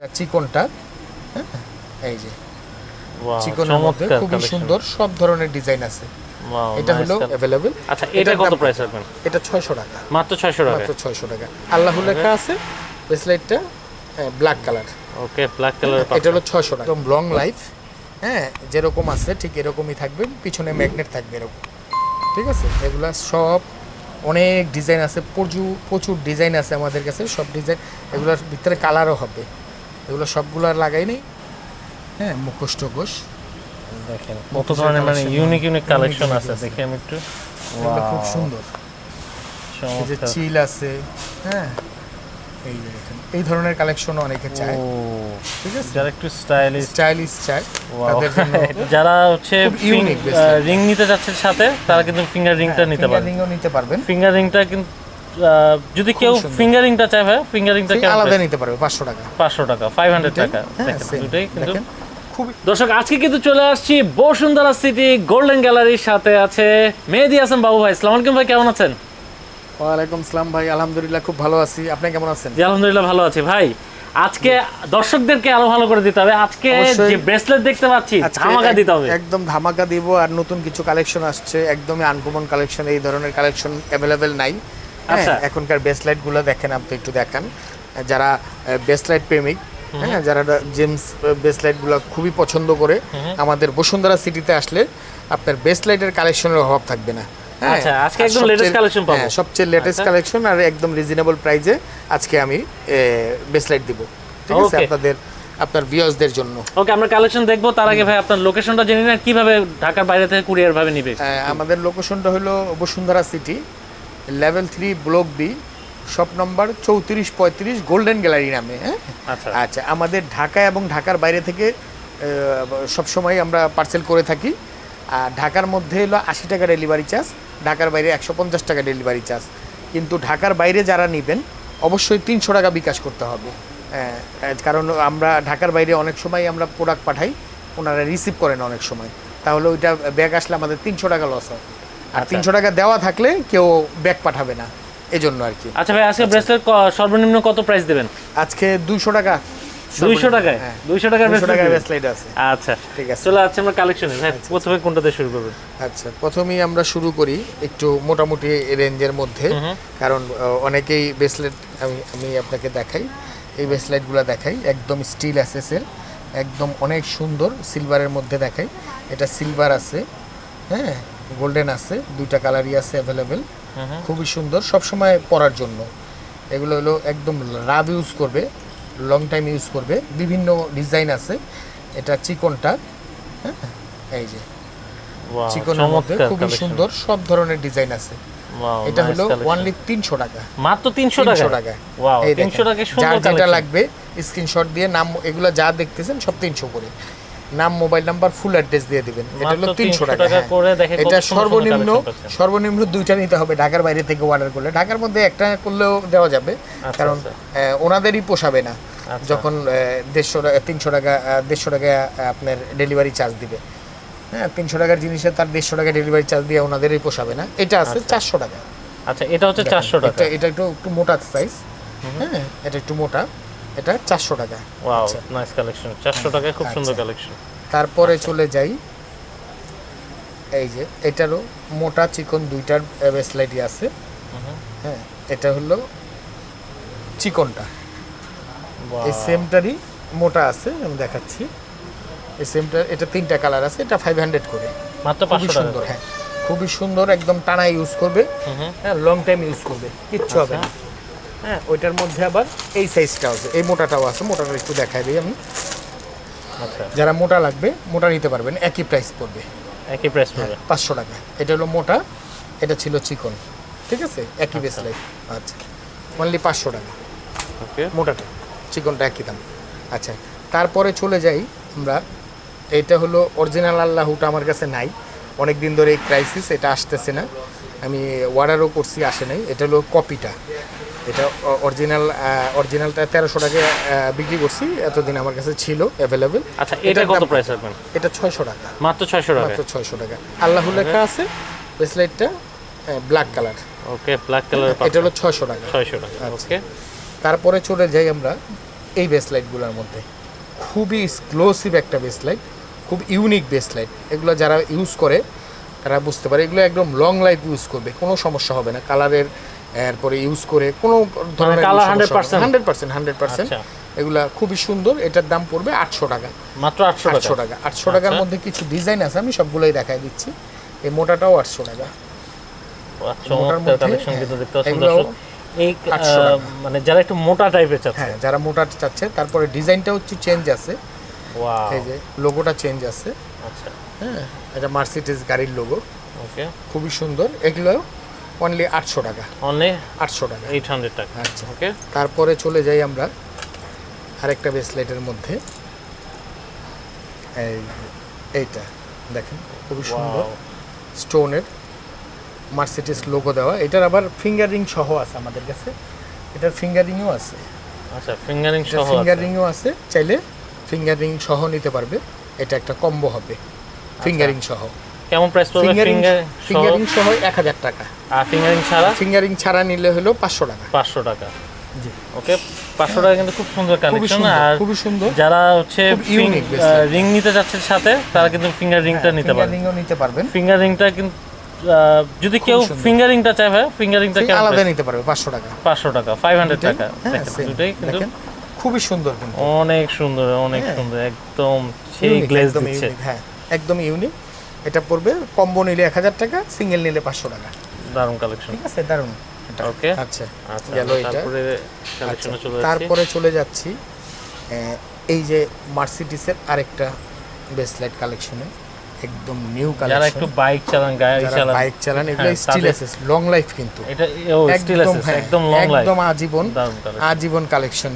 চিকনটা হ্যাঁ? এই যে চিকনের মধ্যে খুবই সুন্দর সব ধরনের ডিজাইন আছে। এটা হলো. অ্যাভেলেবেল আচ্ছা এটা কত প্রাইস রাখবেন? এটা ছয়শো টাকা। মাত্র 600 টাকা। মাত্র ছয়শো টাকা। আল্লাহ লেখা আছে ব্রেসলেটটা black colour okay black colour এটা হলো ছয়শো টাকা। একদম লং লাইফ হ্যাঁ যেরকম আছে ঠিক এরকমই থাকবে। পিছনে ম্যাগনেট থাকবে এরকম। ঠিক আছে? এগুলা সব অনেক ডিজাইন আছে। প্রচুর প্রচুর ডিজাইন আছে আমাদের কাছে। সব ডিজাইন এগুলোর ভিতরে কালারও হবে। এগুলো সবগুলো আর লাগাই নেই। হ্যাঁ মুখোশ টুকোশ দেখেন কত ধরনের মানে ইউনিক ইউনিক কালেকশন আছে। দেখি আমি একটু। এগুলো খুব সুন্দর। এই যে চিল আছে হ্যাঁ। এই দেখেন এই ধরনের কালেকশন অনেকে চায়। ও ঠিক আছে? যারা একটু স্টাইলিশ স্টাইলিশ চায় তাদের জন্য যারা হচ্ছে bracelet। রিং নিতে যাচ্ছে সাথে তারা কিন্তু ফিঙ্গার রিংটা নিতে পারে রিংও নিতে পারবেন। ফিঙ্গার রিংটা কিন্তু যদি কেউ সুন্দর। ফিঙ্গার রিংটা চায় ভাই ফিঙ্গার আলাদা নিতে পারবে পাঁচশো টাকা। পাঁচশো টাকা ফাইভ হান্ড্রেড টাকা। হ্যাঁ। দুটোই কিন্তু দর্শক আজকে কিন্তু চলে আসছি বসুন্ধরা সিটি গোল্ডেন গ্যালারির সাথে আছে মেহেদি হাসান বাবু ভাই। সালাম আলাইকুম ভাই কেমন আছেন? ওয়ালাইকুম সালাম ভাই আলহামদুলিল্লাহ খুব ভালো আছি। আপনি কেমন আছেন? জি আলহামদুলিল্লাহ ভালো আছি ভাই। আজকে দর্শকদেরকে আরও ভালো করে দিতে হবে। আজকে যে ব্রেসলেট দেখতে পাচ্ছি ধামাকা দিতে হবে। একদম ধামাকা দিব আর নতুন কিছু কালেকশন আসছে। একদমই আনকমন কালেকশন এই ধরনের কালেকশন অ্যাভেলেবেল নাই। আচ্ছা। এখনকার বেসলাইটগুলো দেখেন আপনি একটু দেখান। যারা বেসলাইট প্রেমিক হ্যাঁ যারা জেমস বেসলাইটগুলো খুবই পছন্দ করে আমাদের বসুন্ধরা সিটিতে আসলে আপনার বেসলাইটের কালেকশনের অভাব থাকবে না হ্যাঁ, আচ্ছা, আজকে একদম সবচেয়ে- latest পাবো। হ্যাঁ, সবচেয়ে লেটেস্ট আচ্ছা। কালেকশন আর একদম রিজনেবল প্রাইজে আজকে আমি বেসলাইট দিব। ঠিক আছে আপনাদের আপনার ভিউয়ার্সদের জন্য। ওকে আমরা কালেকশন দেখব। তার আগে ভাই আপনার লোকেশনটা জেনে নেন কীভাবে ঢাকার বাইরে থেকে কুরিয়ার ভাবে নিবে? আহ, আমাদের লোকেশনটা হলো Bashundhara city level three block B shop number চৌত্রিশ পঁয়ত্রিশ গোল্ডেন গ্যালারি নামে হ্যাঁ? আচ্ছা। আচ্ছা আমাদের ঢাকা এবং ঢাকার বাইরে থেকে সব সময় আমরা পার্সেল করে থাকি। আর ঢাকার মধ্যে হলো আশি টাকা ডেলিভারি চার্জ ঢাকার বাইরে একশো পঞ্চাশ টাকা ডেলিভারি চার্জ কিন্তু ঢাকার বাইরে যারা নেবেন অবশ্যই তিনশো টাকা বিকাশ করতে হবে। হ্যাঁ, কারণ আমরা ঢাকার বাইরে অনেক সময় আমরা প্রোডাক্ট পাঠাই ওনারা রিসিভ করেন অনেক সময়। তাহলে ওইটা ব্যাগ আসলে আমাদের তিনশো টাকা লস হয়। আর আচ্ছা। তিনশো টাকা দেওয়া থাকলে কেউ ব্যাগ পাঠাবে না। এজন্য আর কি। আচ্ছা ভাই আজকে ব্রেসলেট সর্বনিম্ন কত প্রাইস দেবেন? আজকে দুইশো টাকা। দুইশো টাকায়? হ্যাঁ। দুইশো টাকার দুশো ব্রেসলেট আছে। আচ্ছা। ঠিক আছে। চলে যাচ্ছে আমরা কালেকশনে ভাই প্রথমে কোনটা দিয়ে শুরু করবেন? আচ্ছা। প্রথমেই আমরা শুরু করি একটু মোটামুটি রেঞ্জের মধ্যে। কারণ অনেকেই ব্রেসলেট আমি আমি আপনাকে দেখাই। এই ব্রেসলেটগুলো দেখাই একদম স্টিল অ্যাসেসের একদম অনেক সুন্দর সিলভারের মধ্যে দেখাই। এটা সিলভার আছে হ্যাঁ? গোল্ডেন আছে দুইটা কালারই আছে অ্যাভেলেবেল খুবই সুন্দর সবসময় পরার জন্য। এগুলো হলো একদম রাব ইউজ করবে লং টাইম ইউজ করবে। বিভিন্ন ডিজাইন আছে এটা চিকনটা হ্যাঁ? এই যে। চিকনের মধ্যে খুবই সুন্দর সব ধরনের ডিজাইন আছে। এটা হলো। অনলি তিনশো টাকা। মাত্র তিনশো তিনশো টাকা টাকা ওয়াও এই তিনশো দেখেন। টাকা যার সুন্দর যেটা লাগবে স্ক্রিনশট দিয়ে নাম এগুলো যা দেখতেছেন সব তিনশো করে। নাম মোবাইল নাম্বার ফুল অ্যাড্রেস দিয়ে দিবেন। এটা হলো তিনশো 300 টাকা। করে এটা সর্বনিম্ন সর্বনিম্ন দুইটা নিতে হবে ঢাকার বাইরে থেকে অর্ডার করলে। ঢাকার মধ্যে একটা করলেও দেওয়া যাবে কারণ আচ্ছা। ওনাদেরই পোষাবে না। আচ্ছা। যখন দেড়শো টাকা তিনশো টাকা দেড়শো টাকা আপনার ডেলিভারি চার্জ দিবে। হ্যাঁ তিনশো টাকার জিনিসে তার দেড়শো টাকা ডেলিভারি চার্জ দিয়ে ওনাদেরই পোষাবে না। এটা আছে চারশো টাকা। আচ্ছা এটা হচ্ছে চারশো টাকা। এটা একটু একটু মোটা সাইজ হ্যাঁ এটা একটু মোটা। এটা চারশো টাকা। ওয়াও নাইস কালেকশন চারশো টাকায় খুব সুন্দর আচ্ছা। কালেকশন তারপরে চলে যাই। এই যে এটারও মোটা চিকন দুইটার ব্রেসলাইটই আছে। হ্যাঁ এটা হলো চিকনটা। এই সেমটারই মোটা আছে আমি দেখাচ্ছি। এই সেমটা এটা তিনটা কালার আছে এটা ফাইভ হান্ড্রেড করে। মাত্র খুবই টাকা সুন্দর হ্যাঁ। খুবই সুন্দর একদম টানা ইউজ করবে। হ্যাঁ লং টাইম ইউজ করবে কিচ্ছু হবে না। হ্যাঁ ওইটার মধ্যে আবার এই সাইজটাও আছে। এই মোটাটাও আছে মোটাটা একটু দেখাই দিই আমি। আচ্ছা। যারা মোটা লাগবে মোটা নিতে পারবেন একই প্রাইস পড়বে। একই প্রাইস পড়বে। পাঁচশো টাকা। এটা হলো মোটা এটা ছিল চিকন। ঠিক আছে? একই বেসলাই আচ্ছা। অনলি পাঁচশো টাকা। ওকে। মোটাটা চিকনটা একই দাম। আচ্ছা তারপরে চলে যাই আমরা। এটা হলো অরিজিনাল আল্লাহটা আমার কাছে নাই। অনেক দিন ধরে এই ক্রাইসিস এটা আসতেছে না। আমি অর্ডারও করছি আসে নাই। এটা হলো কপিটা এটা অরিজিনাল অরিজিনালটা তেরোশো টাকা বিক্রি করছি। এতদিন আমার কাছে ছিল অ্যাভেলেবেল আচ্ছা এটা কত প্রাইস রাখবেন? এটা ছয়শো টাকা। মাত্র ছয়শো টাকা মাত্র ছয়শো টাকা। আল্লাহ লেখা আছে ব্রেসলেটটা black colour okay black colour এটা হলো ছয়শো টাকা। ছয়শো টাকা আচ্ছা। ওকে তারপরে চলে যাই আমরা এই বেসলাইটগুলোর মধ্যে। খুবই এক্সক্লুসিভ একটা বেসলাইট খুব ইউনিক বেসলাইট এগুলো যারা ইউজ করে তারা বুঝতে পারে এগুলো একদম লং লাইফ ইউজ করবে কোনো সমস্যা হবে না। কালারের এরপরে ইউজ করে কোনো ধরনের colour 100% hundred percent hundred percent আচ্ছা। এগুলা খুবই সুন্দর এটার দাম পড়বে আটশো টাকা। মাত্র আটশো আটশো টাকা। আটশো টাকার আচ্ছা। মধ্যে কিছু ডিজাইন আছে আমি সবগুলোই দেখাই দিচ্ছি। এই মোটাটাও আটশো টাকা। হ্যাঁ, এগুলোও এই 800 আহ, টাকা। মানে যারা একটু মোটা টাইপের চাচ্ছে। হ্যাঁ যারা মোটা চাচ্ছে তারপরে ডিজাইনটাও একটু চেঞ্জ আছে। ওয়াও এই যে লোগোটা চেঞ্জ আছে। আচ্ছা। হ্যাঁ এটা মার্সিডিজ গাড়ির লোগো ওকে খুবই সুন্দর। এগুলো অনলি আটশো টাকা। অনলি আটশো টাকা। এইট হান্ড্রেড টাকা। আচ্ছা। ওকে তারপরে চলে যাই আমরা আরেকটা ব্রেসলেটের মধ্যে। এই এইটা দেখেন খুবই সুন্দর। স্টোনের মার্সিডিস লোগো দেওয়া। এটার আবার ফিঙ্গারিং সহ আছে আমাদের কাছে। এটার ফিঙ্গারিংও আছে। আচ্ছা ফিঙ্গারিং সহ। ফিঙ্গারিংও আছে। চাইলে ফিঙ্গারিং সহ নিতে পারবে। এটা একটা কম্বো হবে। ফিঙ্গারিং সহ। কেমন প্রাইস পড়বে? ফিঙ্গার ফিঙ্গারিং সহ? এক হাজার টাকা। আর ফিঙ্গারিং ছাড়া? ফিঙ্গারিং ছাড়া নিলে হলো পাঁচশো টাকা। পাঁচশো টাকা। জি। ওকে পাঁচশো টাকা কিন্তু খুব সুন্দর কালেকশন আর খুবই সুন্দর। যারা হচ্ছে রিং নিতে যাচ্ছে সাথে তারা কিন্তু ফিঙ্গার রিংটা নিতে পারে ফিঙ্গারিংও নিতে পারবেন। ফিঙ্গার রিংটা কিন্তু যদি কেউ সুন্দর। ফিঙ্গার রিংটা চায় ভাই ফিঙ্গার রিংটা কেমন আলাদা নিতে পারবে পাঁচশো টাকা। পাঁচশো টাকা ফাইভ হান্ড্রেড দুটোই? টাকা। হ্যাঁ, দুটোই কিন্তু খুবই সুন্দর কিন্তু। অনেক সুন্দর অনেক হ্যাঁ। সুন্দর একদম সেই গ্লেজ দিচ্ছে। হ্যাঁ একদম ইউনিক এটা পড়বে কম্বো নিলে এক হাজার টাকা সিঙ্গেল নিলে পাঁচশো টাকা। দারুণ কালেকশন ঠিক আছে দারুণ। এটা ওকে আচ্ছা আচ্ছা গেল এটা। তারপরে চলে যাচ্ছি। এই যে মার্সিডিসের আরেকটা বেসলাইট কালেকশনে একদম নিউ যারা একটু বাইক চালান গাড়ি চালান বাইক চালান এগুলো হ্যাঁ, স্টিল আছে লং লাইফ কিন্তু। এটা ও স্টিল একদম হ্যাঁ, একদম লং লাইফ একদম আজীবন আজীবন কালেকশন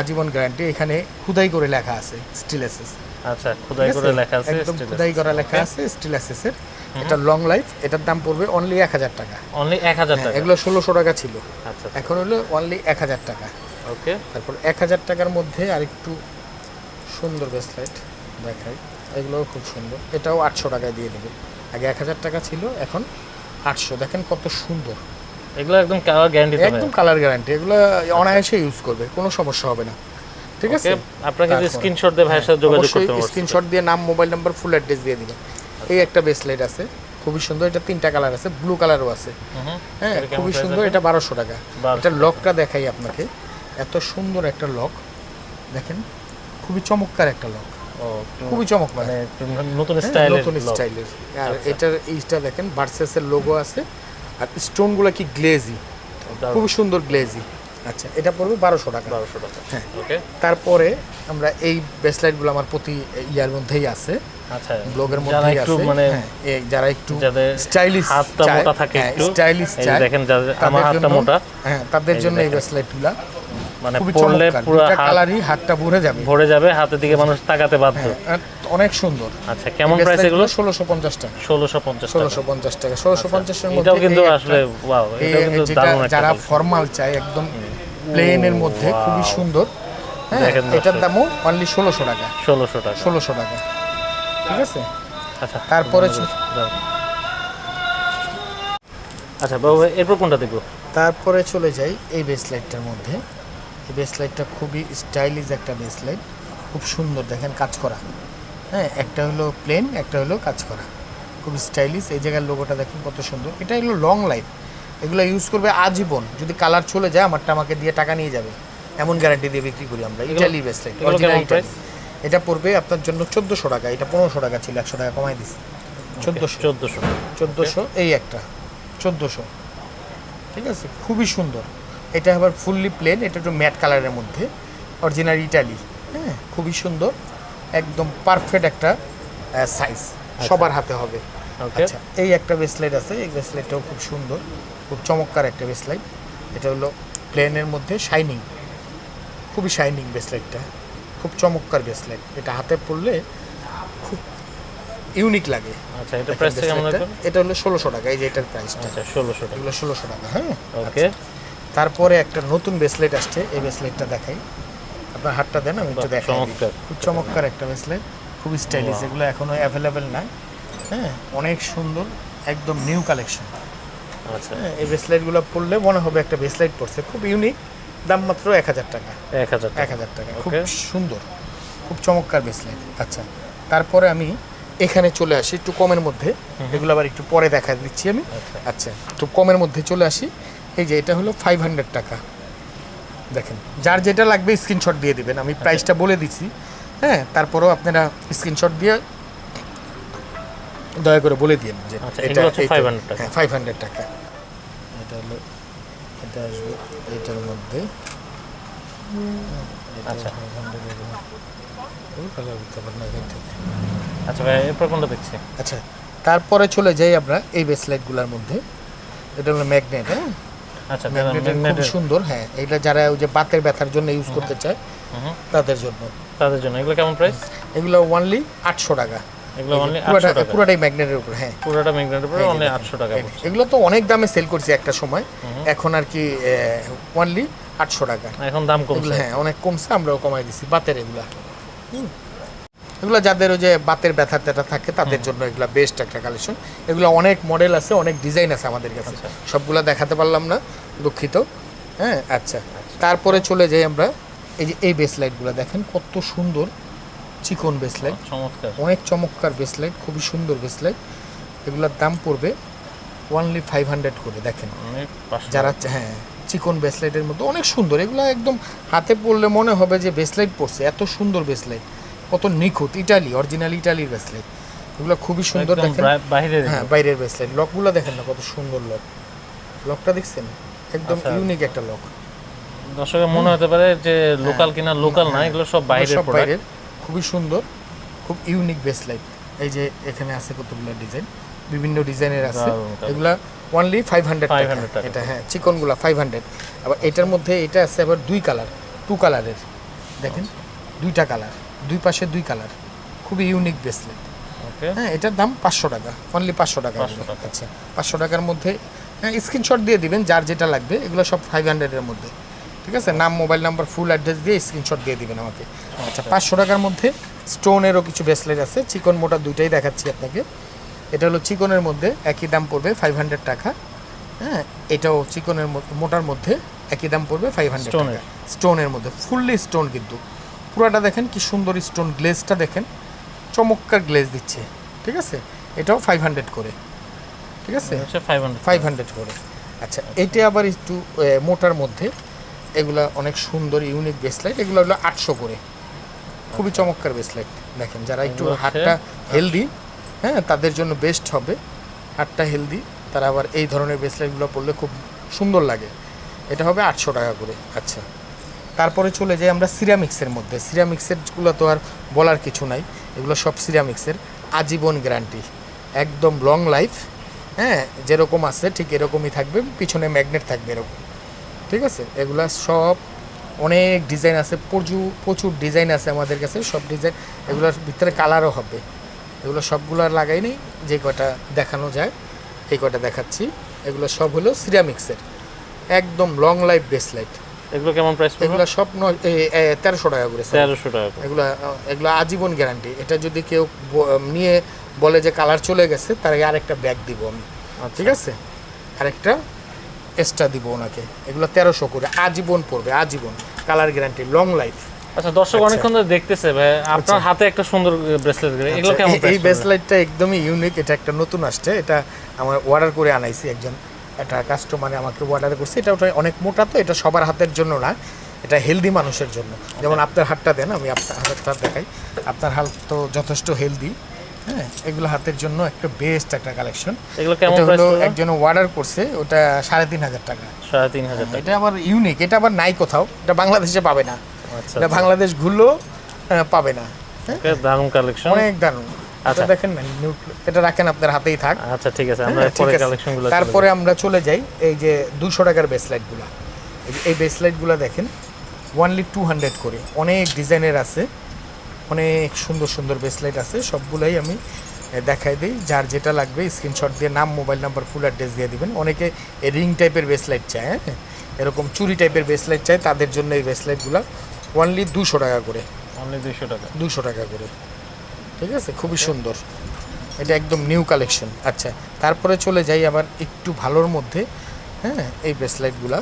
আজীবন গ্যারান্টি এখানে খুদাই করে লেখা আছে স্টিল এসএস আচ্ছা খোদাই করে লেখা আছে একদম খুদাই করা লেখা আছে স্টিল এসএসের এটা লং লাইফ এটার দাম পড়বে অনলি এক হাজার টাকা। অনলি এক হাজার হ্যাঁ, টাকা? এগুলো ষোলোশো টাকা ছিল। আচ্ছা এখন হলো অনলি এক হাজার টাকা। ওকে তারপর এক হাজার টাকার মধ্যে আরেকটু সুন্দর ব্রেসলাইট দেখাই। এগুলোও খুব সুন্দর। এটাও আটশো টাকায় দিয়ে দেবে। আগে এক হাজার টাকা ছিল এখন আটশো। দেখেন কত সুন্দর। এগুলো একদম কালার গ্যারান্টি একদম কালার গ্যারান্টি এগুলো অনায়াসে ইউজ করবে কোনো সমস্যা হবে না। ঠিক আছে? আপনাকে যে স্ক্রিনশট দিয়ে ভাইয়ের সাথে যোগাযোগ করতে পারবেন স্ক্রিনশট দিয়ে নাম মোবাইল নাম্বার ফুল অ্যাড্রেস দিয়ে দিবেন এই একটা ব্রেসলেট আছে খুবই সুন্দর। এটা তিনটা কালার আছে ব্লু কালারও আছে। হ্যাঁ খুবই সুন্দর। এটা বারোশো টাকা। এটা লকটা দেখাই আপনাকে। এত সুন্দর একটা লক দেখেন খুবই চমৎকার একটা লক খুবই চমৎকার মানে নতুন হ্যাঁ, স্টাইলের নতুন স্টাইলের আর এটার এইটা দেখেন ভার্সেসের লোগো আছে। আর স্টোনগুলো কি গ্লেজি খুবই সুন্দর গ্লেজি আচ্ছা এটা পড়বে বারোশো টাকা। বারোশো টাকা। হ্যাঁ। ওকে তারপরে আমরা এই ব্রেসলাইটগুলো আমার প্রতি ইয়ার মধ্যেই আছে। আচ্ছা। ব্লগের যারা মধ্যেই একটু আছে। মানে হ্যাঁ, এই যারা একটু স্টাইলিশ হাতটা মোটা থাকে একটু স্টাইলিশ চায় দেখেন যাদের আমার তাদের হাতটা জন্য- মোটা। হ্যাঁ তাদের জন্য এই দেখেন। মানে পুরো কালারই হাতটা ভরে যাবে। ভরে যাবে হাতের দিকে মানুষ তাকাতে বাধ্য। হ্যাঁ, অনেক সুন্দর। আচ্ছা কেমন প্রাইস এগুলো? ষোলোশো পঞ্চাশ টাকা। ষোলোশো পঞ্চাশ টাকা। ষোলোশো পঞ্চাশ টাকা ষোলোশো পঞ্চাশের মধ্যে এটাও কিন্তু আসলে ওয়াও কিন্তু দারুণ একটা যারা ফর্মাল চায় একদম প্লেনের মধ্যে খুবই সুন্দর। হ্যাঁ এটার দামও অনলি ষোলোশো টাকা। ষোলোশো টাকা। ষোলোশো টাকা। ঠিক আছে? আচ্ছা তারপরে। আচ্ছা বাবু এরপর কোনটা দেখব? তারপরে চলে যাই এই ব্রেসলাইটটার মধ্যে। এই ব্রেসলাইটটা খুবই স্টাইলিশ একটা ব্রেসলাইট খুব সুন্দর দেখেন কাজ করা। হ্যাঁ একটা হলো প্লেন একটা হলো কাজ করা। খুব স্টাইলিশ এই জায়গার লোগোটা দেখেন কত সুন্দর। এটা হলো লং লাইফ এগুলো ইউজ করবে আজীবন। যদি কালার চলে যায় আমারটা আমাকে দিয়ে টাকা নিয়ে যাবে। এমন গ্যারান্টি দিয়ে বিক্রি করি আমরা। Italy price? এটা পড়বে আপনার জন্য চোদ্দোশো টাকা। এটা পনেরোশো টাকা ছিল একশো টাকা কমাই দিছি। চোদ্দোশো। চোদ্দোশো। চোদ্দোশো এই একটা। চোদ্দোশো। ঠিক আছে? খুবই সুন্দর। এটা আবার ফুললি প্লেন এটা একটু ম্যাট কালারের মধ্যে অরিজিনাল ইটালি হ্যাঁ খুবই সুন্দর একদম পারফেক্ট একটা সাইজ সবার হাতে হবে। আচ্ছা এই একটা ব্রেসলেট আছে এই ব্রেসলেটটাও খুব সুন্দর খুব চমৎকার একটা ব্রেসলেট এটা হলো প্লেনের মধ্যে শাইনিং খুবই শাইনিং ব্রেসলেটটা খুব চমৎকার ব্রেসলেট এটা হাতে পরলে খুব ইউনিক লাগে। আচ্ছা এটা প্রাইস কেমন এটা হলো ষোলোশো টাকা এই যে এটার প্রাইসটা আচ্ছা ষোলোশো টাকা। এগুলো ষোলোশো টাকা হ্যাঁ? ওকে তারপরে একটা নতুন ব্রেসলেট আসছে এই ব্রেসলেটটা দেখাই। আপনার হাতটা দেন আমি একটু দেখাই খুব চমৎকার একটা ব্রেসলেট খুব স্টাইলিশ এগুলো এখনও অ্যাভেলেবেল নাই। হ্যাঁ অনেক সুন্দর একদম নিউ কালেকশন আচ্ছা। হ্যাঁ এই ব্রেসলেটগুলো পরলে মনে হবে একটা ব্রেসলেট পরছে। খুব ইউনিক দাম মাত্র এক হাজার টাকা। এক হাজার এক হাজার টাকা। খুব. সুন্দর খুব চমৎকার ব্রেসলেট আচ্ছা তারপরে আমি এখানে চলে আসি একটু কমের মধ্যে। এগুলো আবার একটু পরে দেখা দিচ্ছি আমি। আচ্ছা। আচ্ছা একটু কমের মধ্যে চলে আসি। এই যে এটা হলো ফাইভ হান্ড্রেড টাকা। দেখেন যার যেটা লাগবে স্ক্রিনশট দিয়ে দিবেন। আমি প্রাইসটা বলে দিচ্ছি হ্যাঁ? তারপরেও আপনারা স্ক্রিনশট দিয়ে দয়া করে বলে দিন যে আচ্ছা, এগুলো হচ্ছে 500 টাকা। হ্যাঁ ফাইভ হান্ড্রেড টাকা। এটা হলো এটা আসবে এটার মধ্যে। আচ্ছা। আচ্ছা ভাই এরপর কোনটা দেখছি। আচ্ছা তারপরে চলে যাই আমরা এই ব্রেসলেটগুলোর মধ্যে। এটা হলো ম্যাগনেট হ্যাঁ? আচ্ছা খুব সুন্দর হ্যাঁ এটা যারা ওই যে বাতের ব্যথার জন্য ইউজ করতে চায় তাদের জন্য। তাদের জন্য। এগুলো কেমন প্রাইস এগুলো ওনলি আটশো টাকা। এগুলো অনলি টাকা। পুরোটাই ম্যাগনেটের উপর হ্যাঁ। পুরোটা ম্যাগনেটের উপরে অনলি আটশো টাকা এগুলো তো অনেক দামে সেল করছি একটা সময়। এখন আর কি ওনলি আটশো টাকা। এখন দাম কমছে। হ্যাঁ অনেক কমছে আমরাও কমাই দিছি বাতের এগুলা। হুম। এগুলো যাদের ওই যে বাতের ব্যথা ট্যাথা থাকে তাদের জন্য এগুলো বেস্ট একটা কালেকশন এগুলো অনেক মডেল আছে অনেক ডিজাইন আছে আমাদের কাছে। আচ্ছা। সবগুলো দেখাতে পারলাম না দুঃখিত। হ্যাঁ আচ্ছা। তারপরে চলে যাই আমরা এই যে এই বেসলাইটগুলো দেখেন কত সুন্দর চিকন বেসলাইট চমৎকার। অনেক চমৎকার বেসলাইট খুবই সুন্দর বেসলাইট এগুলোর দাম পড়বে ওনলি ফাইভ হান্ড্রেড করে দেখেন। যারা হ্যাঁ চিকন বেসলাইটের মধ্যে অনেক সুন্দর। এগুলো একদম হাতে পড়লে মনে হবে যে বেসলাইট পড়ছে এত সুন্দর বেসলাইট কত নিখুঁত ইটালি অরিজিনাল ইটালির বেসলাইট এগুলো খুবই সুন্দর দেখেন। বাইরের হ্যাঁ বাইরের বেসলাইট লকগুলো দেখেন না কত সুন্দর লক লকটা দেখছেন? একদম আচ্ছা। ইউনিক একটা লক দর্শকের মনে হতে পারে যে লোকাল কিনা লোকাল না এগুলো সব বাইরের সব বাইরের। খুবই সুন্দর খুব ইউনিক বেসলাইট এই যে এখানে আছে কতগুলো ডিজাইন বিভিন্ন ডিজাইনের আছে। এগুলা অনলি ফাইভ হান্ড্রেড 500 টাকা। এটা হ্যাঁ চিকনগুলা ফাইভ হান্ড্রেড আবার এটার মধ্যে এটা আছে আবার দুই কালার টু কালারের দেখেন? দুইটা কালার দুই পাশে দুই কালার। খুবই ইউনিক ব্রেসলেট হ্যাঁ এটার দাম পাঁচশো টাকা। অনলি পাঁচশো টাকা। আচ্ছা পাঁচশো টাকার মধ্যে হ্যাঁ স্ক্রিনশট দিয়ে দিবেন যার যেটা লাগবে এগুলো সব ফাইভ হান্ড্রেডের মধ্যে। ঠিক আছে? নাম মোবাইল নাম্বার ফুল অ্যাড্রেস দিয়ে স্ক্রিনশট দিয়ে দিবেন আমাকে। আচ্ছা পাঁচশো টাকার মধ্যে স্টোনেরও কিছু ব্রেসলেট আছে। চিকন মোটা দুইটাই দেখাচ্ছি আপনাকে। এটা হলো চিকনের মধ্যে একই দাম পড়বে ফাইভ হান্ড্রেড টাকা। হ্যাঁ এটাও চিকনের মোটার মধ্যে একই দাম পড়বে ফাইভ হান্ড্রেড টাকা। স্টোনের মধ্যে ফুললি স্টোন কিন্তু। পুরাটা দেখেন কি সুন্দর স্টোন গ্লেজটা দেখেন। চমৎকার গ্লেজ দিচ্ছে। ঠিক আছে? এটাও ফাইভ হান্ড্রেড করে। ঠিক আছে? ফাইভ হান্ড্রেড করে। আচ্ছা এটা আবার একটু মোটার মধ্যে। এগুলা অনেক সুন্দর ইউনিক বেসলাইট এগুলো হলো আটশো করে। খুবই চমৎকার বেসলাইট দেখেন যারা একটু হাতটা হেলদি হ্যাঁ তাদের জন্য বেস্ট হবে। হাতটা হেলদি তারা আবার এই ধরনের বেসলাইটগুলো পরলে খুব সুন্দর লাগে। এটা হবে আটশো টাকা করে। আচ্ছা। তারপরে চলে যাই আমরা সিরামিক্সের মধ্যে। সিরামিক্সেরগুলো তো আর বলার কিছু নাই। এগুলো সব সিরামিক্সের। আজীবন গ্যারান্টি। একদম লং লাইফ হ্যাঁ যেরকম আছে ঠিক এরকমই থাকবে। পিছনে ম্যাগনেট থাকবে এরকম। ঠিক আছে? এগুলো সব অনেক ডিজাইন আছে। প্রচুর প্রচুর ডিজাইন আছে আমাদের কাছে। সব ডিজাইন এগুলোর ভিতরে কালারও হবে। এগুলো সবগুলো লাগাই নেই। যে কটা দেখানো যায়, এই কটা দেখাচ্ছি। এগুলো সব হলো সিরামিক্সের। একদম লং লাইফ বেসলাইট এগুলো কেমন প্রাইস পড়বে? এগুলো সব তেরোশো টাকা করে তেরোশো টাকা। এগুলো এগুলো আজীবন গ্যারান্টি এটা যদি কেউ নিয়ে বলে যে কালার চলে গেছে তার আগে আরেকটা ব্যাগ দিব আমি। আচ্ছা। ঠিক আছে? আরেকটা এক্সট্রা দিব ওনাকে। এগুলো তেরোশো করে। আজীবন পড়বে আজীবন। কালার গ্যারান্টি লং লাইফ আচ্ছা দর্শক অনেকক্ষণ ধরে দেখতেছে ভাই। আপনার হাতে একটা সুন্দর ব্রেসলেট এগুলো কেমন আচ্ছা, এই পড়বে? একদমই ইউনিক এটা একটা নতুন আসছে। এটা আমার অর্ডার করে আনাইছি একজন। একটা কাস্টমারে আমাকে অর্ডার করছে এটা ওটা অনেক মোটা তো এটা সবার হাতের জন্য না এটা হেলদি মানুষের জন্য। যেমন আপনার হাতটা দেন আমি আপনার হাতটা দেখাই। আপনার হাত তো যথেষ্ট হেলদি হ্যাঁ? এগুলো হাতের জন্য একটা বেস্ট একটা কালেকশন এগুলো কেমন হলো একজন অর্ডার করছে ওটা সাড়ে তিন হাজার টাকা। সাড়ে তিন হাজার টাকা। এটা আবার ইউনিক এটা আবার নাই কোথাও এটা বাংলাদেশে পাবে না। আচ্ছা এটা বাংলাদেশ ঘুরলেও পাবে না। হ্যাঁ? দারুণ কালেকশন অনেক দারুণ। আচ্ছা। দেখেন না এটা রাখেন আপনার হাতেই থাক। আচ্ছা ঠিক আছে আমরা হ্যাঁ, পরে আছে। কালেকশনগুলো তারপরে আমরা চলে যাই এই যে দুশো টাকার বেসলাইটগুলো এই বেসলাইটগুলো দেখেন ওয়ানলি টু হান্ড্রেড করে। অনেক ডিজাইনের আছে অনেক সুন্দর সুন্দর বেসলাইট আছে সবগুলাই আমি দেখাই দিই। যার যেটা লাগবে স্ক্রিনশট দিয়ে নাম মোবাইল নাম্বার ফুল অ্যাড্রেস দিয়ে দিবেন। অনেকে রিং টাইপের বেসলাইট চায় হ্যাঁ? এরকম চুরি টাইপের বেসলাইট চায় তাদের জন্য এই বেসলাইটগুলো ওয়ানলি দুশো টাকা করে। অনলি দুইশো টাকা। দুশো টাকা করে। ঠিক আছে? খুবই সুন্দর। এটা একদম নিউ কালেকশন আচ্ছা তারপরে চলে যাই আবার একটু ভালোর মধ্যে। হ্যাঁ এই ব্রেসলাইটগুলা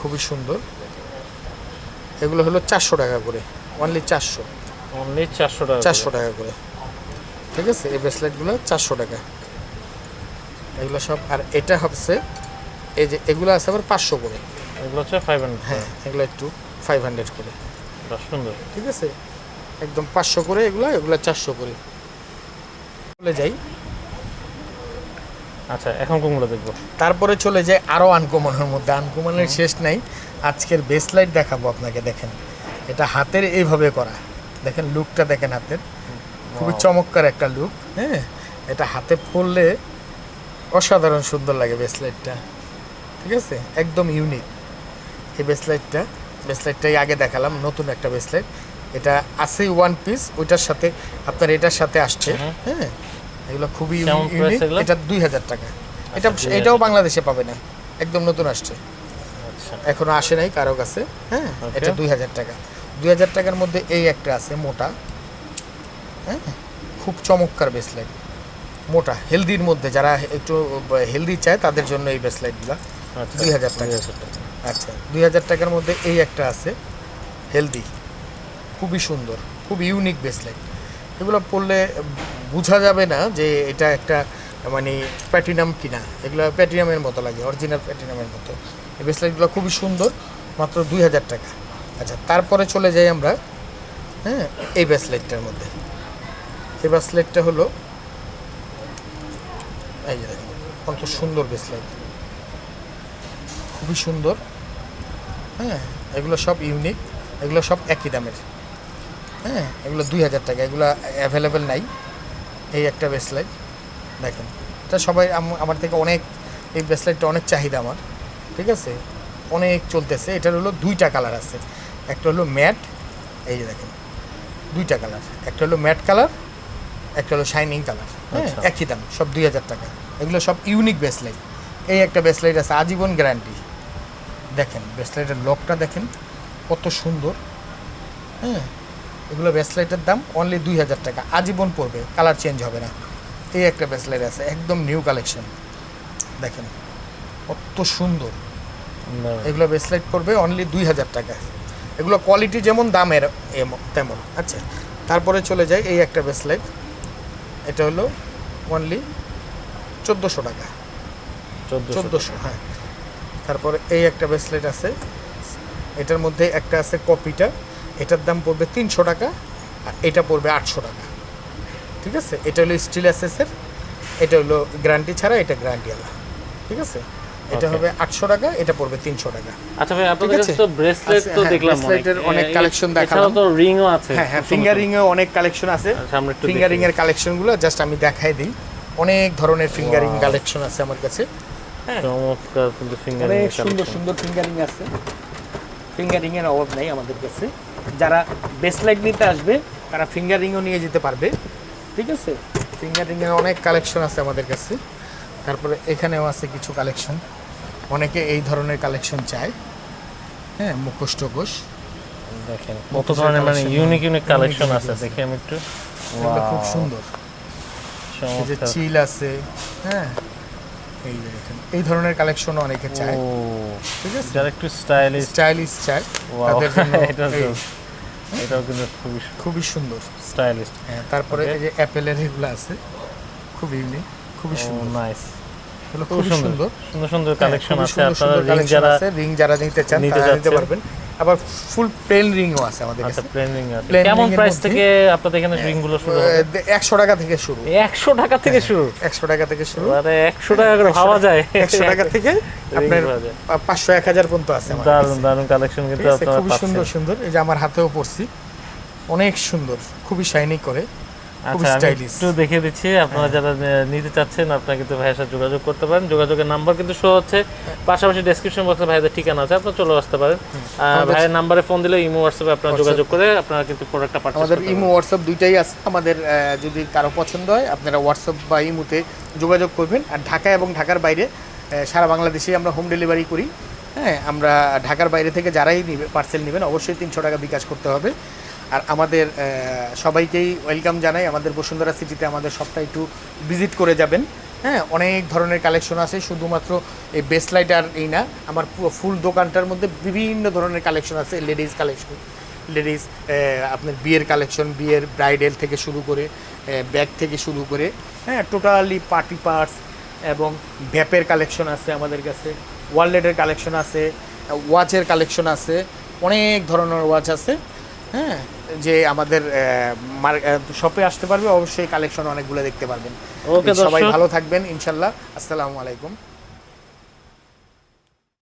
খুবই সুন্দর। এগুলো হলো চারশো টাকা করে। অনলি চারশো। অনলি চারশো টাকা চারশো টাকা করে। ঠিক আছে? এই ব্রেসলেটগুলো চারশো টাকা। এগুলো সব আর এটা হচ্ছে এই যে এগুলো আছে আবার পাঁচশো করে। এগুলো হচ্ছে ফাইভ হান্ড্রেড হ্যাঁ এগুলো একটু ফাইভ হান্ড্রেড করে। সুন্দর। ঠিক আছে? একদম পাঁচশো করে এগুলো এগুলো চারশো করে। চলে যাই। আচ্ছা এখন কোনগুলো দেখব? তারপরে চলে যায় আরও আনকমনের মধ্যে। আনকমনের শেষ নাই। আজকের বেসলাইট দেখাবো আপনাকে দেখেন। এটা হাতের এইভাবে করা। দেখেন লুকটা দেখেন হাতের। খুবই চমৎকার একটা লুক হ্যাঁ? এটা হাতে পরলে অসাধারণ সুন্দর লাগে বেসলাইটটা ঠিক আছে? একদম ইউনিক এই বেসলাইটটা বেসলাইটটাই আগে দেখালাম নতুন একটা বেসলাইট এটা আছে ওয়ান পিস ওইটার সাথে আপনার এটার সাথে আসছে। হ্যাঁ এগুলো খুবই ইউনিক এটা দুই হাজার টাকা। এটা এটাও বাংলাদেশে পাবে না একদম নতুন আসছে। আচ্ছা। এখনও আসে নাই কারও কাছে। হ্যাঁ. এটা দুই হাজার টাকা। দুই হাজার টাকার মধ্যে এই একটা আছে মোটা। হ্যাঁ খুব চমৎকার বেসলাইট মোটা হেলদির মধ্যে যারা একটু হেলদি চায় তাদের জন্য এই বেসলাইটগুলো আচ্ছা 2000 টাকা। 2000 টাকা। আচ্ছা দুই হাজার টাকার মধ্যে এই একটা আছে হেলদি খুবই সুন্দর খুব ইউনিক বেসলাইট এগুলো পড়লে বোঝা যাবে না যে এটা একটা মানে প্যাটিনাম কিনা। এগুলো প্যাটিনামের মতো লাগে অরিজিনাল প্যাটিনামের মতো। এই বেসলাইটগুলো খুবই সুন্দর, মাত্র দুই হাজার টাকা। আচ্ছা তারপরে চলে যাই আমরা হ্যাঁ এই ব্রেসলেটটার মধ্যে। এই ব্রেসলেটটা হলো, এই যে কত সুন্দর ব্রেসলেট খুবই সুন্দর হ্যাঁ এগুলো সব ইউনিক এগুলো সব একই দামের। হ্যাঁ এগুলো দুই হাজার টাকা এগুলো অ্যাভেলেবেল নাই। এই একটা ব্রেসলেট দেখেন। এটা সবাই আম- আমার থেকে অনেক এই ব্রেসলেটটা অনেক চাহিদা আমার ঠিক আছে? অনেক চলতেছে। এটার হলো দুইটা কালার আছে। একটা হলো ম্যাট এই যে দেখেন দুইটা কালার একটা হলো ম্যাট কালার একটা হলো শাইনিং কালার হ্যাঁ আচ্ছা। একই দাম সব দুই হাজার টাকা। এগুলো সব ইউনিক ব্রেসলেট এই একটা ব্রেসলেট আছে আজীবন গ্যারান্টি দেখেন ব্রেসলেটের লকটা দেখেন কত সুন্দর। হ্যাঁ এগুলো ব্রেসলেটের দাম অনলি দুই হাজার টাকা। আজীবন পড়বে কালার চেঞ্জ হবে না। এই একটা ব্রেসলেট আছে একদম নিউ কালেকশন দেখেন কত সুন্দর। এগুলো ব্রেসলেট পড়বে অনলি দুই হাজার টাকা। এগুলো কোয়ালিটি যেমন দামের তেমন আচ্ছা। তারপরে চলে যায় এই একটা ব্রেসলেট এটা হলো অনলি চোদ্দোশো টাকা। 1400 চোদ্দোশো হ্যাঁ। তারপরে এই একটা ব্রেসলেট আছে। এটার মধ্যে একটা আছে কপিটা এটার দাম পড়বে তিনশো টাকা আর এটা পড়বে আটশো টাকা। ঠিক আছে? এটা হলো স্টিল অ্যাসেসের এটা হলো গ্যারান্টি ছাড়া এটা গ্যারান্টি আলা ঠিক আছে? এটা হবে আটশো টাকা এটা পড়বে তিনশো টাকা। আচ্ছা ভাই আপনাদের আছে? কাছে তো ব্রেসলেট তো হ্যাঁ, দেখলাম এর অনেক এছাড়াও দেখালাম। তো রিংও আছে। হ্যাঁ হ্যাঁ ফিঙ্গারিং এ অনেক কালেকশন আছে। আমরা একটু ফিঙ্গারিং দেখি। এর কালেকশনগুলো জাস্ট আমি দেখাই দিই। অনেক ধরনের ফিঙ্গারিং Wow. কালেকশন আছে আমার কাছে। হ্যাঁ। চমৎকার কিন্তু ফিঙ্গারিং অনেক সুন্দর সুন্দর ফিঙ্গারিং আছে। ফিঙ্গারিং এর অভাব নেই আমাদের কাছে। যারা বেসলাইট নিতে আসবে তারা ফিঙ্গারিংও নিয়ে যেতে পারবে। ঠিক আছে? ফিঙ্গারিং এর অনেক কালেকশন আছে আমাদের কাছে। তারপরে এখানেও আছে কিছু কালেকশন অনেকে এই ধরনের কালেকশন চায়। হ্যাঁ মুখোশ টুকোশ দেখেন কত ধরনের মানে ইউনিক ইউনিক কালেকশন আছে। দেখি আমি একটু। খুব সুন্দর। চিল আছে। হ্যাঁ এই যে দেখেন এই ধরনের কালেকশনও অনেকে চায়। ও ঠিক আছে? যারা একটু স্টাইলিশ স্টাইলিশ চায় তাদের জন্য এটা তো- এটাও কিন্তু খুবই খুবই সুন্দর। স্টাইলিশ হ্যাঁ তারপরে. এই যে অ্যাপেলের এগুলো আছে খুব ইউনিক খুবই সুন্দর। নাইস খুব সুন্দর। সুন্দর। সুন্দর সুন্দর হ্যাঁ, কালেকশন আছে আপনারা রিং যারা রিং যারা নিতে চান তারা নিতে পারবেন। আবার ফুল প্লেন রিংও আছে আমাদের আচ্ছা কাছে। প্লেন রিং আছে। কেমন প্রাইস থেকে আপনাদের এখানে রিংগুলো শুরু হবে? একশো টাকা থেকে শুরু। একশো টাকা থেকে শুরু? একশো টাকা থেকে শুরু। মানে একশো টাকা করে ভাবা যায়। একশো টাকা থেকে আপনার। পাঁচশো এক হাজার পর্যন্ত আছে দারুণ দারুণ কালেকশন কিন্তু আপনারা খুবই সুন্দর সুন্দর। এই যে আমার হাতেও পড়ছি অনেক সুন্দর খুবই শাইনি করে। আচ্ছা আমি স্টাইলিশ একটু দেখে দিচ্ছি আপনারা যারা আহ, নিতে চাচ্ছেন আপনারা কিন্তু ভাইয়ের সাথে যোগাযোগ করতে পারেন। যোগাযোগের নাম্বার কিন্তু শো হচ্ছে পাশাপাশি ডেসক্রিপশন বক্সে ভাইদের ঠিকানা আছে আপনারা চলে আসতে পারেন। ভাইয়ের নাম্বারে ফোন দিলে ইমো হোয়াটসঅ্যাপে আপনারা যোগাযোগ করে আপনারা কিন্তু প্রোডাক্টটা পারচেজ আমাদের ইমো হোয়াটসঅ্যাপ দুইটাই আছে। আমাদের আহ, যদি কারও পছন্দ হয় আপনারা হোয়াটসঅ্যাপ বা ইমোতে যোগাযোগ করবেন। আর ঢাকা এবং ঢাকার বাইরে সারা বাংলাদেশে আমরা হোম ডেলিভারি করি। হ্যাঁ আমরা ঢাকার বাইরে থেকে যারাই নিবে পার্সেল নেবেন অবশ্যই তিনশো টাকা বিকাশ করতে হবে। আর আমাদের সবাইকেই ওয়েলকাম জানাই। আমাদের বসুন্ধরা সিটিতে আমাদের সবটা একটু ভিজিট করে যাবেন। হ্যাঁ অনেক ধরনের কালেকশন আছে, শুধুমাত্র এই বেসলাইট আর এই না, আমার ফুল দোকানটার মধ্যে বিভিন্ন ধরনের কালেকশন আছে লেডিস কালেকশন লেডিস আপনার বিয়ের কালেকশন বিয়ের ব্রাইডাল থেকে শুরু করে ব্যাগ থেকে শুরু করে হ্যাঁ টোটালি পার্টি পার্টস এবং ভ্যাপের কালেকশন আছে আমাদের কাছে ওয়ালেটের কালেকশন আছে ওয়াচের কালেকশন আছে, অনেক ধরনের ওয়াচ আছে হ্যাঁ যে আমাদের শপে আসতে পারবে অবশ্যই কালেকশন অনেকগুলো দেখতে পারবেন। ওকে সবাই ভালো থাকবেন ইনশাল্লাহ। আসসালামু আলাইকুম।